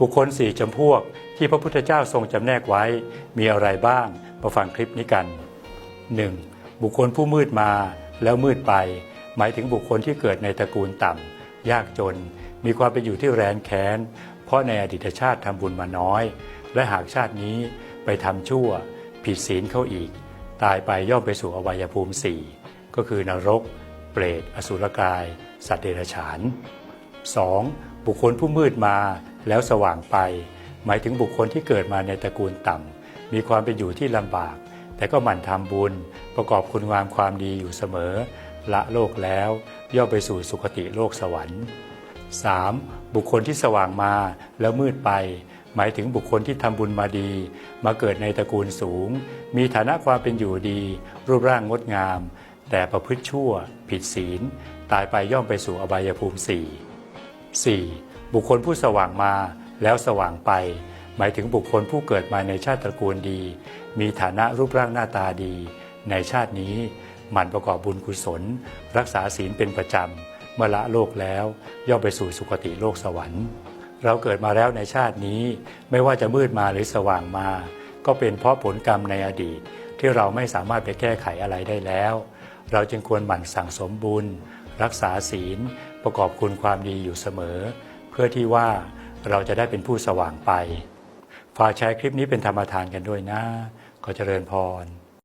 บุคคลสี่จำพวกที่พระพุทธเจ้าทรงจำแนกไว้มีอะไรบ้างมาฟังคลิปนี้กัน 1. บุคคลผู้มืดมาแล้วมืดไป หมายถึงบุคคลที่เกิดในตระกูลต่ำยากจน มีความเป็นอยู่ที่แรนแค้น เพราะในอดีตชาติทำบุญมาน้อย และหากชาตินี้ไปทำชั่ว ผิดศีลเข้าอีก ตายไปย่อมไปสู่อวัยภูมิสี่ก็คือนรก เปรต อสุรกาย สัตว์เดรัจฉาน 2. บุคคลผู้มืดมา แล้วสว่างไป หมายถึงบุคคลที่เกิดมาในตระกูลต่ำมีความเป็นอยู่ที่ลำบาก แต่ก็หมั่นทำบุญ ประกอบคุณงามความดีอยู่เสมอ ละโลกแล้วย่อมไปสู่สุคติโลกสวรรค์ 3. บุคคลที่สว่างมาแล้วมืดไป หมายถึงบุคคลที่ทำบุญมาดี มาเกิดในตระกูลสูง มีฐานะความเป็นอยู่ดี รูปร่างงดงาม แต่ประพฤติชั่ว ผิดศีล ตายไปย่อมไปสู่อบายภูมิสี่ 4. บุคคลผู้สว่างมาแล้วสว่างไป หมายถึงบุคคลผู้เกิดมาในชาติตระกูลดี มีฐานะรูปร่างหน้าตาดี ในชาตินี้หมั่นประกอบบุญกุศล รักษาศีลเป็นประจำเมื่อละโลกแล้วย่อมไปสู่สุคติโลกสวรรค์ เราเกิดมาแล้วในชาตินี้ไม่ว่าจะมืดมาหรือสว่างมา ก็เป็นเพราะผลกรรมในอดีต ที่เราไม่สามารถไปแก้ไขอะไรได้แล้ว เราจึงควรหมั่นสั่งสมบุญ รักษาศีล ประกอบคุณความดีอยู่เสมอ พื่อที่ว่าเราจะได้เป็นผู้สว่างไป ฝากแชร์คลิปนี้เป็นธรรมทานกันด้วยนะ ขอเจริญพร